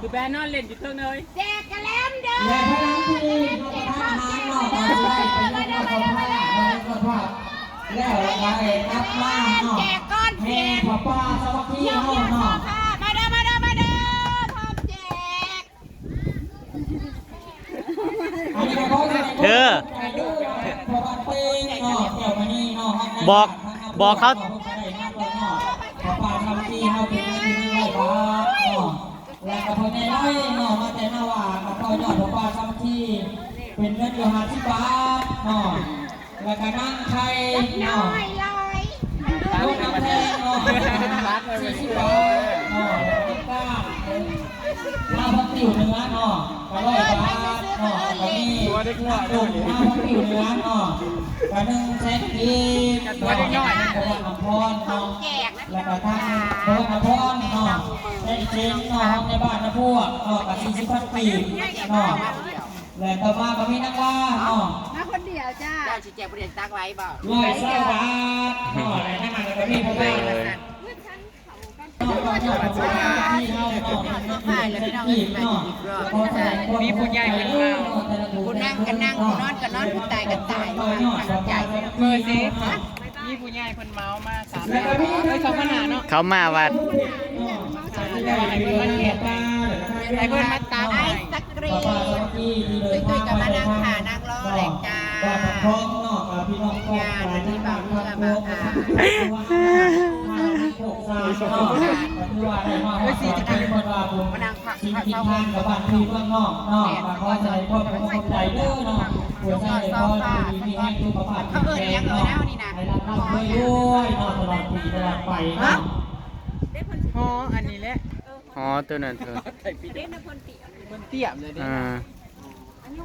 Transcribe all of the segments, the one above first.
คือแบนนอนเล่นอยู่เทิงเลยแจกกระแลมเด้อและพลังที่ทหารนอกจากได้เป็นนักข่าวผ้านักข่าวผ้าแล้วมาเอกนักล่าเนาะแจกก้อนแห่เสียพ่อป้าสวัสดีเยี่ยมเฮาเยี่ยมเนาะค่ะมาเด้อมาเด้อมาเด้อพร้อมแจกอันนี้ก็เพราะว่าเธอพอบ้านเป้งเนาะเดี๋ยวมานี่เนาะบอกบอกเขาขอป้าทำที่เฮาเป็นที่นี่ไว้ครับเนาะ และก็เพิ่นได้ไล่เนาะมาแต่หน้าว่ากับพ่อยอดพ่อป้าทำที่เป็นเงินอยู่50บาทเนาะแล้วก็นั่งไทยน้เนาะอยลอยลูกน้ำแพงเนาะสี่สิบบาท นาะแล้วก็ข้าวผัดติ๋วเนื้อเนาะกระร้อยบาทเนาะแล้วก็มีข้าวต้มข้าวผัดติ๋วเนื้อเนาะกระหนึ่งเซตกีบเนาะกระบอกน้ำพรเนาะแจกนะแล้วก็ทั้งโบน้ำพรเนาะได้เจนเนาะในบ้านนะพวกเนาะกับสี่สิบพันปีเนาะแล้วต่อมาก็มีนักล่าเนาะมาคนเดียวจ้าเจ้าสิแจกประเด็นตักไว้บ่ร้อยเศร้าบาทเนาะแล้วนั่นมันก็มีพระเจ้าเนาะ มีผู้ใหญ่เป็นเมาผู้นั่งกันนั่งผู้นอนกันนอนผู้ตายกันตายใจเบอร์สิมีผู้ใหญ่เพิ่นเมามาสามแล้วเฮ้ยสองปัญหาเนาะเขามาวัดไอ้เพิ่นมาตามไอ้สกรีตุ้ยๆกับมานั่งขานั่งรอแหลกจ้า งานที่บางเมื่อบางอา เฮ้ยสี่จะกินคนว่าผมมานั่งพักสิ่งที่เช้าทานกับบ้านที่เมืองนอกนอกมาขอใจพ่อเป็นคนใจเด้อเนาะหัวใจพ่อดีมีแห้งทุกประภาให้รับรับด้วยด้วยเนาะตลอดปีตลอดไปเนาะฮออันนี้แหละอ๋อตัวนั้นเธอเพิ่นเตี้ยมเลยดิอ่า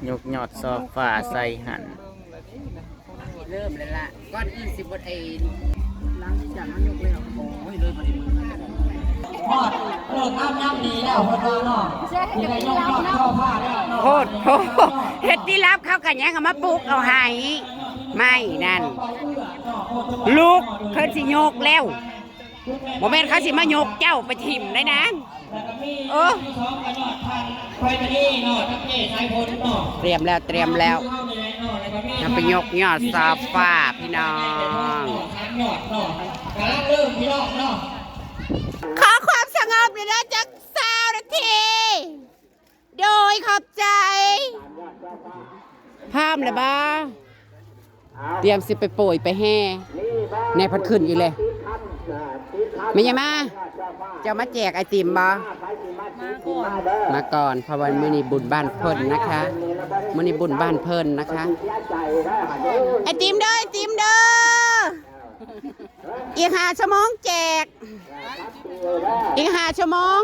ยกยอดซอฟ้าใส่หันเริ่มเลยล่ะก้อนอื่นสิบทเองล้างที่จับมันยกเลยอ้ยเลยพอดีมือ ทอดเลิกน้ำน้ำดีแล้วคนว่าเนาะมีใครยกทอดเข้าผ้าแล้วเนาะโคตรโหเฮ็ดที่รับเขากันยังเอามาปลูกเอาให้ไม่นั่น ลูกเพิ่นสิโยกแล้วบ่แม่นเขาสิมาโยกเจ้าไปถิ่มได้นะเออไปไปนี่เนาะทั้งเจ๊ชายพลเนาะเตรียมแล้วเตรียมแล้วจะไปยกยอดซาฟ้าพี่น้อง กำลังเริ่มพี่น้องเนาะขอความส งบเลยนะจักสาวนาที โดยขอบใจพามเลยบ้าเตรียมสิไปโป่ยไปแห่ในพัดขึ้นอีเลยไม่ยังมาจะมาแจกไอติมบ่มาก่อนเพราะวันมื้อนี้บุญบ้านเพิ่นนะคะมื้อนี้บุญบ้านเพิ่นนะคะ ไอติมเด้อไอติมเด้อ อีกหาชั่วโมงแจก อีกหาชั่วโมง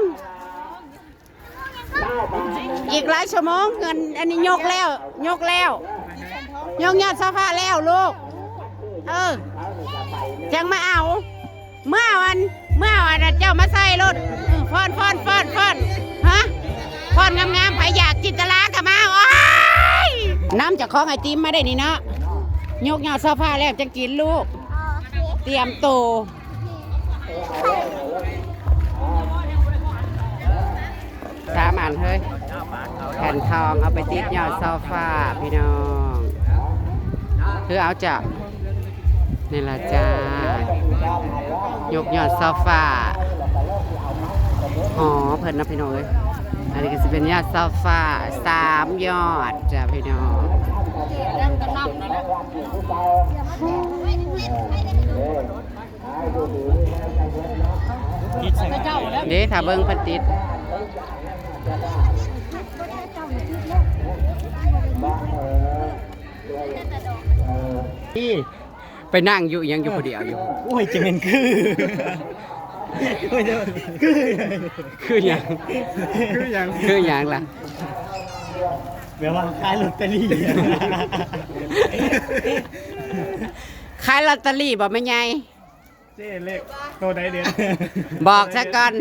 อีกหลายชั่วโมงเงินอันนี้ยกแล้ว ยกแล้ว ยกยอดโซฟาแล้วลูก เออ จังมาเอา เมื่อวัน เมื่อวันเจ้ามาใส่รถฟอนฟอนฟอนฟอนฮะฟอนงามๆไปอยากจินตลากับมาโอ้ยน้ำจากของไอติมมาได้นี่เนาะยกยอดโซฟาแล้วจะกินลูก เตรียมตัวสามอันเฮ้ยแผ่นทองเอาไปติดยอดโซฟาพี่น้องคือเอาจะนี่ละจ้ายกยอดโซฟาอ๋อเพิ่นนะพี่น้องเอ้ย อันนี้ก็จะเป็นยอดโซฟาสามยอดจ้ะพี่น้องเดี๋ยวถ้าเบิ่งเพันติดไปนั่งอยู่ยังอยู่คนเดียวอยู่ โอ้ยจะเป็นคือ โอ้ยจะคือคือหยังคือยังคือหยังล่ะแบบว่าขายลอตเตอรี่ขายลอตเตอรี่บ่แม่ใหญ่เจ๊เลขตัวใดเดียวบอกซะก่อน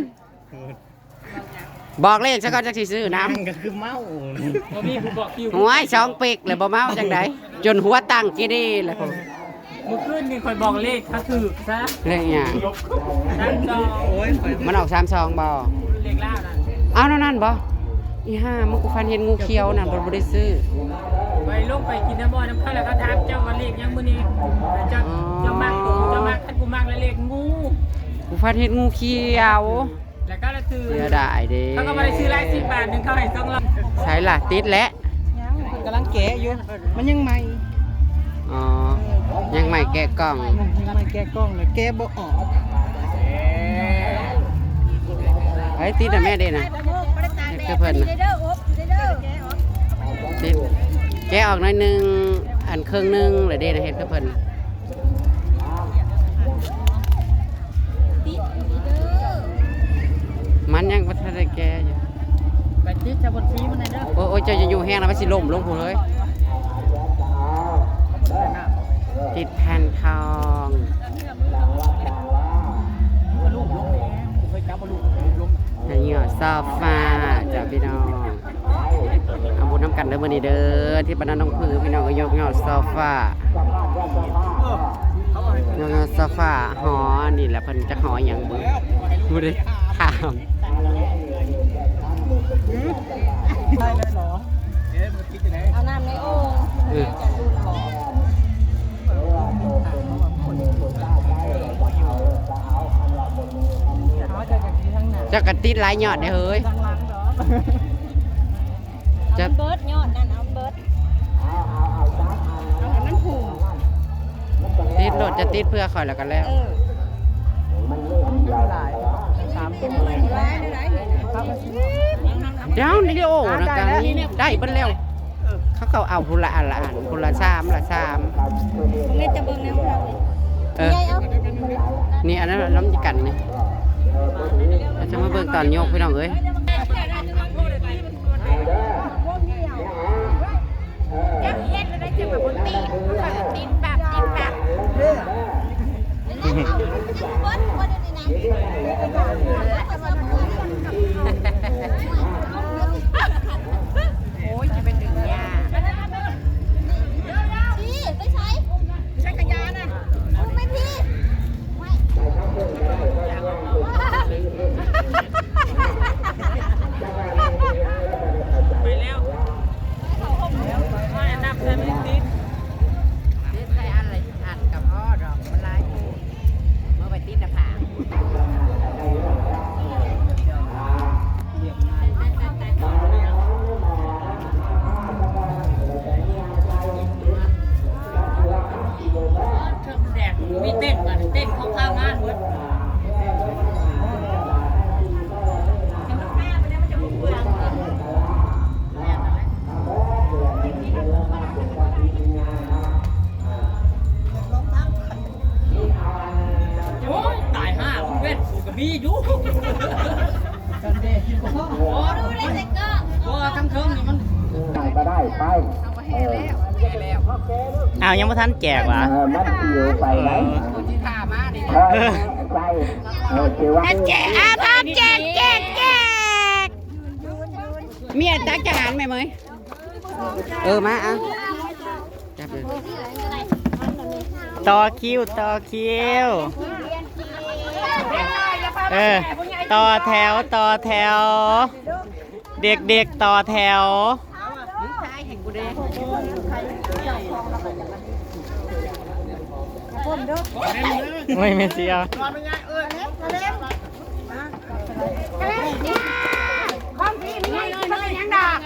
บอกเลขซะก่อนจักสิซื้อน้นั่งก็คือเมาบ่มีผู้บอกคิวำหัวสองปิกเลยบ่เมาจังไดจนหัวตั้งกี่ดีเลยผม เมื่อคืนนี่คอยบอกเลขถ้าถูกซะเรื่องหยังนั่นจอโอ้ยมันออกสามซองบ่เลขล่านั่นเอานั่นนั่นบ่อีห่ามันกูฟันเห็นงูเขียวน่ะบ่บ่ได้ซื้อไปลงไปกินน้ำบ่อน้ำข้าวแล้วก็ถามเจ้าว่าเลขยังมื้อนี้เจ้าเจ้ามากตัวเจ้ามากคันกูมากแล้วเลขงูกูฟันเห็นงูเขียวแล้วก็ละถือเสียดายเด้เขาก็บ่ได้ซื้อหลายสิบบาทหนึงเขาให้สองร้อยใช่ล่ะติดแล้วกำลังแกะอยู่มันยังใหม่อ๋อ ยังไม่แกะกล่อง ยังไม่แกะกล้องเลยแกะบ่ออกไอ้ติดน่ะแม่เด้น่ะเฮ็ดคือเพิ่นน่ะติดแกะออกหน่อยหนึง อันครึ่งหนึงเลยเด้น่ะเฮ็ดคือเพิ่นมันยังบ่ทันได้แกะอยู่ไปติดจะบนซีมันได้เด้อโอ้ยโอ้ยเจ้าจะอยู่แห้งแล้วมันสิล่มลงพูนเลย ติดแผ่นทองลูกลงแล้วเคยจับบลูกลงอันนี้ก็ซอฟ้าจ้าพี่น้องเอาบุญน้ำกันเด้อมื้อนี้เด้อที่บ้านน้องผือพี่น้องก็ยกยอดซอฟ้ายกยอดซอฟ้าหอนี่แหละเพิ่นจะหอหยังบ่บ่ได้ถามได้เลยเหรอเอ๊ะมันคิดจะไหนเอาน้ำในโอ่ง เจ้ากระติดหลายยอดเด้อเฮ้ยทั้งหลังเหรอจะ เอาเบิร์ดยอดนั่นเอาเบิร์ดเอาให้มันผูกติดรถจะติดเพื่อคอยแล้วกันแล้ว เออหลายสามตัวร้ายได้ร้ายเลยนะเดี๋ยวนี่โอ้นะกันได้เบิ่นแล้ว เขาก็เอาพุละอันละอันพุละสามละสามมึงเล่นจะเบิ่งแนวเราเลยเออ ยายเอานี่อันนั้นล้มกันนี่ เราจะมาเบิ่งตอนโยกพี่น้องเอ้ยจะเฮ็ดอะไรจะแบบ ว้นกูกับพี่อยู่กันเด็กโอ้ดูเลยเด็กก็โหทั้งเทิงนี่มันก็ได้ไปอ้าวยังไม่ทันแจกวะเออมันอยู่ไปไหนตัวที่ท่ามาดิเออไปเออคือว่าแจกอาภาพแจกแจกแจกเมียตักจะหารไหมเมยเออมาอะจับเลยต่อคิวต่อคิว เออ ต่อแถวต่อแถว เด็กๆต่อแถวมึงทายเห็นกูเด้ไม่เมเสียของพี่นี่ไงมันเป็นยังดอก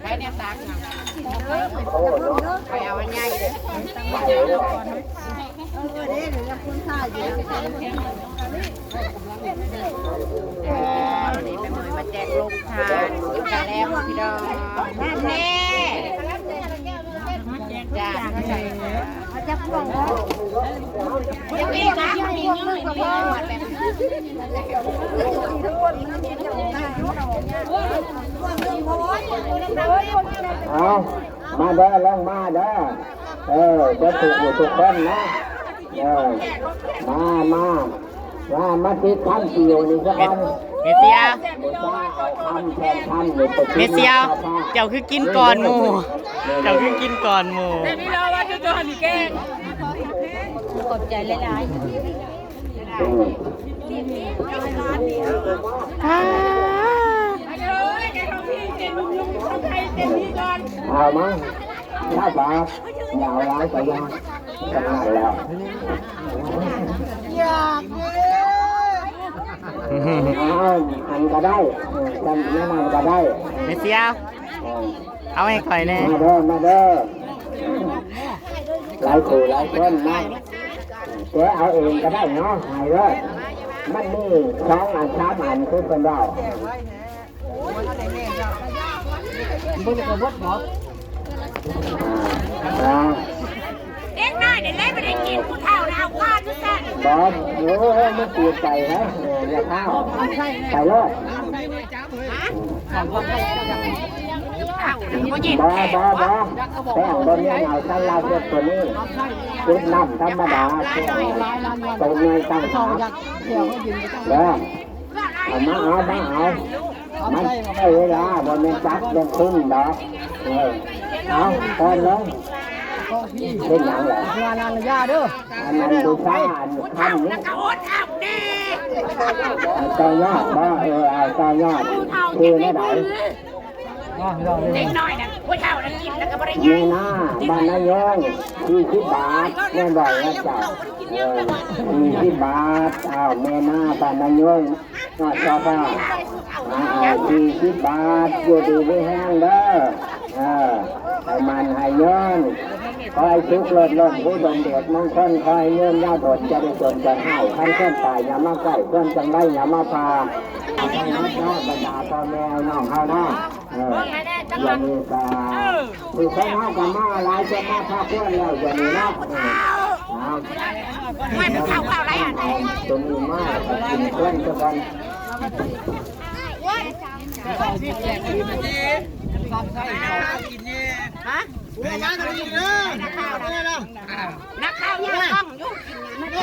ใครเนี่ยตักนะไปเอาอันใหญ่เลย นี่ไปเมยมาแจกลงทานกินกันแล้วพี่ดอกนั่นแน่จ้าเข้าใจจะพวงจะมีนะมีเงินกับพ่อแบบเอามาเด้อลงมาเด้อเออจะถูกอยู่ทุกคนนะ มามามามาติดทำสิอยู่นี่สักวันเมเสียทำแทนทำอยู่เมเสียเจ้าคือกินก่อนหมูเจ้าคือกินก่อนหมูแต่นี่เราว่าจะโดนแกล้งขอบใจหลายอืมอ่าเอามาถ้าบาอย่าเอาร้ายไปยัง สบายแล้วอยากเอาอันก็ได้เออจำแม่นานก็ได้ไม่เสียวเอาให้ข่อยแน่มาเด้อมาเด้อหลายคู่หลายคนนะแกเอาเองก็ได้เนาะหายเลยมันนี่สองอันสามอันคือคนเราอ่าเด็กน้อ เดี๋ยวเล่ไม่ได้กินผู้เฒ่านะเอาข้าวทุกท่านบอสโอ้ยมันตีใจนะเอออย่าข้าไปเลยบ่เย็นบอบอบอแป้งบนนี้เอาใช้ลายเส้นตัวนี้ชุดน้ำธรรมดาตรงนี้ตั้งขาเด้อเอามาเอามาเอามันใช้เวลาบนนี้จับเป็นคุ้มดอกเออเอาตอน เลยเป็นอย่างไรงานระยะเด้ออันนั้นดูซ่าอันทำนี่กระโอนเอาดีเอาต่อยอดบ่เออเอาต่อยอดคือไม่ได้เด็กน้อยนะผู้เฒ่านะกินแล้วก็บ่ได้มีหน้าบ้านนายงสี่สิบบาทแม่บอกว่าเจ้าเออสี่สิบบาทอ้าวแม่หน้าบ้านนายงนอดจอฟ้าอ้าวสี่สิบบาทอยู่ดีไม่แห้งเด้อเออให้มันให้เงิน คอยชุกข์ลดลงผู้ดมเด็ดมงคลคอยเงินยาดดจะได้จนจะห้าวขั้นเส้นตายอย่ามาใกล้เพื่อนจังได้อย่ามาพาเอาไปนัดเนาะบรรดาพ่อแม่น้องเฮาเนาะเอออย่ามีตาคือใช้ห้ากันมาหลายจะมาพาเพื่อนแล้วอย่ามีนะเอาไม่ผู้เฒ่าเอาอะไรอะตรงนี้มากกินเพื่อนสักวัน นักข่าวยังต้องยู่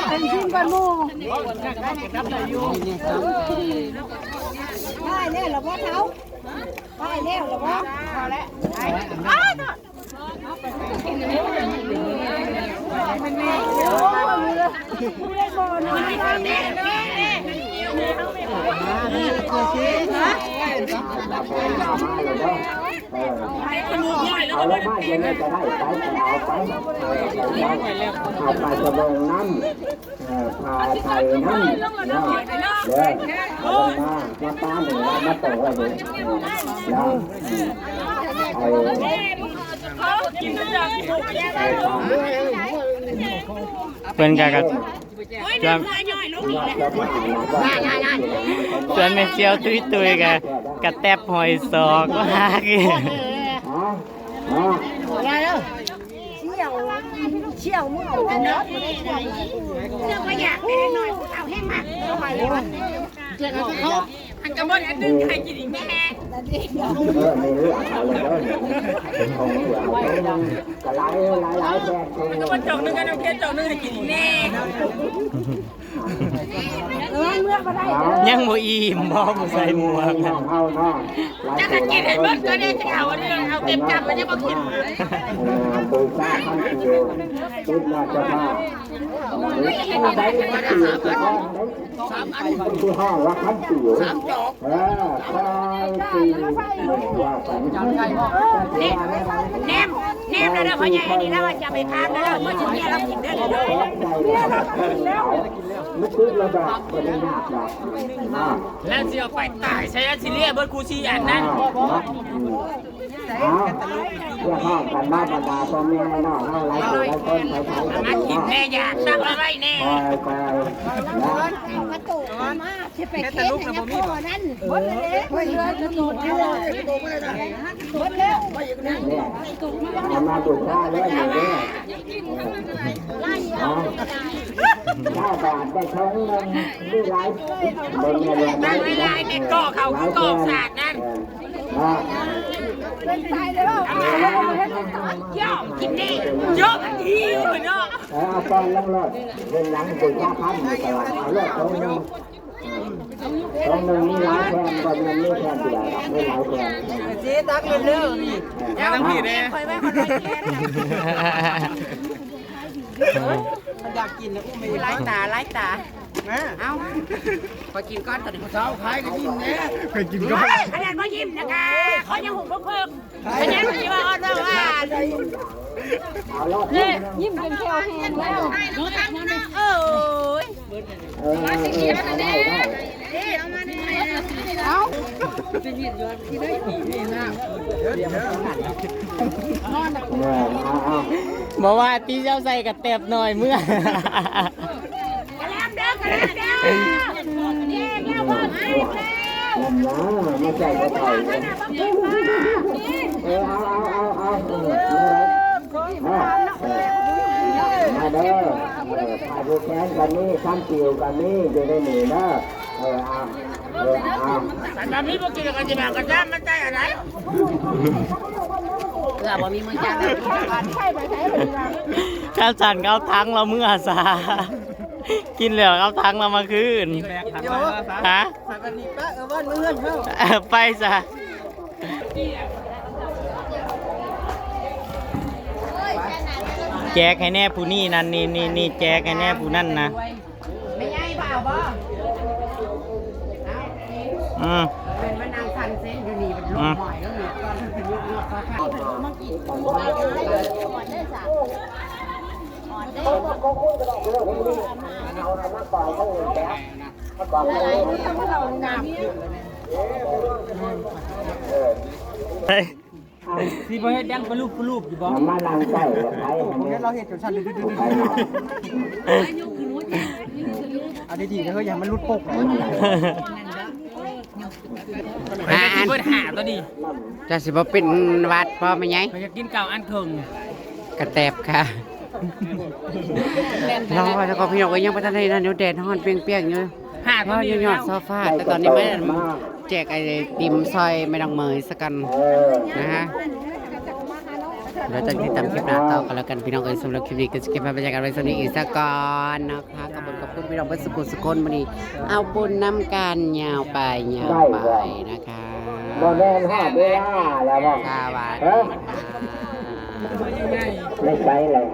เป็นชิ้นกันมูได้แล้วหรอพ่อเท้าได้แล้วหรอพ่อพอแล้วอ้าวเอาแล้วมาเย็นจะได้ไปเอาไปเอาไปสมองน้ำพาไทยน้ำเนาะเด้อเอามามาตาหนึ่งมาโตไว้ดูเนาะเอา เพิ่นก็ก็จวนย่อยๆลูกเนาะจะมาอ่านนะจวนไม่เสียวตุยตุยๆก็กระแตบหอยศอกว่าคืออ๋ออ๋อเชื่อว่าอยากให้เด็กน้อยผู้เฒ่าให้มากเข้าไปเลย หันนี้อันกระบอกอันนึงใครกินอีกแม่เออไม่รู้เอาเลยเด้อเป็นของเสียเอากระไรหลายหลายแบบคงก็มาจอกนึงกันโอเคจอกนึงให้กินอีกแน่ยังบ่อิ่มบ่บ่ใส่หมวกน้องเฮาเนาะจะกันกินให้เบิดก็ได้จะเอาอันนี้เอาเต็มจับมันจะมากินตัวซ่าขั้นเดียวติดมาจะมาได้ขั้นเดียวจะห้องได้ที่ห้องว่าขั้นเดียวเออคอยตีว่าฝันนี่แนมแนมแล้วเด้อพ่อใหญ่อันนี้แล้วจะไปทานแล้วเมื่อถึงเนี่ยเรากินได้เลยไม่คือระดับประเด็นหนักหรอกอ่าแล้วสิเอาไปตายใช้อันซิเลียเบิร์ดคูชีอันนั้นเพื่อข้ากันมาบรรดาพ่อแม่น้องเฮาหลายคนหลายคนไปไทยกันมากินแน่ยาตั้งไว้แน่คอยคอยนะกระตุก มาจะไปเค้นให้พ่อนั่นหมดเลยหมดเลยกระตุกหมดแล้วเนี่ยเอามาดูท่าเรื่องอยู่เนี่ยเอาข้าวบาทได้ท้องนึงที่ไรบนเงินบางเวลาเด็กก่อเขาคือก่อศาสตร์นั่นอ่าเป็นตายแล้วย่อมกินได้เยอะทันทีเลยเนาะเอาตอนลงรถเดินหลังดูท่าพันตลาดเอาเลือดท้องนึ งท้องนึงมีหลายแทนบนเงินมีแทนที่ไหนไม่หลายแทนจีตักเร็วแค่ต้องผิดเลยคอยไว้คนไว้แค่อยากกินแล้วอุ้มไม่ไล่ตาไล่ตา ไเอาพอกินก้อนตอนนี้เช้าขายก็ยิ้มแน่เคยกินก็เฮ้ยขนาดว่ายิ้มนะคะเขายังหุ่นเพิ่มขนาดว่ายิ้มว่าอ่อนว่าว่าเอาละเนี่ยยิ้มจนแก้วแห้งแล้วหนูทำนะเออเออได้ได้เอาเออเอาเอาบอกว่าตีเจ้าใส่กระเต็บหน่อยเมื่อ นี่ยแก้วว่าให้แล้วลำน้ำมาใช่กระเต่าเออเอาเอาเอาเอามาเด้อพาดูแขนกันนี่ข้ามติวกันนี่อยู่ในหนีเด้อเออเอาเออเอาแบบนี้พวกกินกันจะแบบกันจ้ามันใจอะไรเพื่อบมีมือจับข้าวจันเขาทั้งเราเมื่อซา กินเหลือเขาทั้งเรามาคืนฮะเออไปซะแจกให้แน่ผู้นี่นั่นนี่นี่นี่แจกให้แน่ผู้นั่นนะไม่ใหญ่เปล่าบ่อืมเป็นมะนาวพันเส้นอยู่นี่เป็นลูกหอยแล้วนี่ก็เป็นลูกนอกก็ค่ะเฮ้ยที่ประ เทศยังปลูกปลูกอยู่บ่เอามาลังใส่กับใครเนี่ยเราเห็นจนชันดื้อใครเอาอันนี้ดีนะเฮ้ยอย่ามันรุดปกอ่าที่เปิดหาตัวนี้จะสิบ่เป็นวัดพ่อไม่ใหญ่มันจะกินเก่าอันเคิงกระแตบค่ะ รอแล้วก็พี่น้องก็ยังบ่ทันได้นั่นอยู่แดดฮ้อนเปรี้ยงๆอยู่หาตัก็วนี้อยู่ยอดโซฟาแต่ตอนนี้ไม่ได้แจกไอติมซอยไม่ต้องเมยสักกันเออนะฮะเดี๋ยวจะติดตามคลิปหน้าต่อกันแล้วกันพี่น้องเอ้ยสำหรับคลิปนี้ก็จะเก็บภาพบรรยากาศไว้สำหรับอีกสักก่อนนะคะขอบคุณขอบคุณพี่น้องเพื่อนสุขุมสุคนวันนี้เอาบุญน้ำกันยาวไปยาวไปนะคะบ่แม่นฮอดเวลาแล้วบ่สวัสเอดีอค่ะไม่ใช่เลย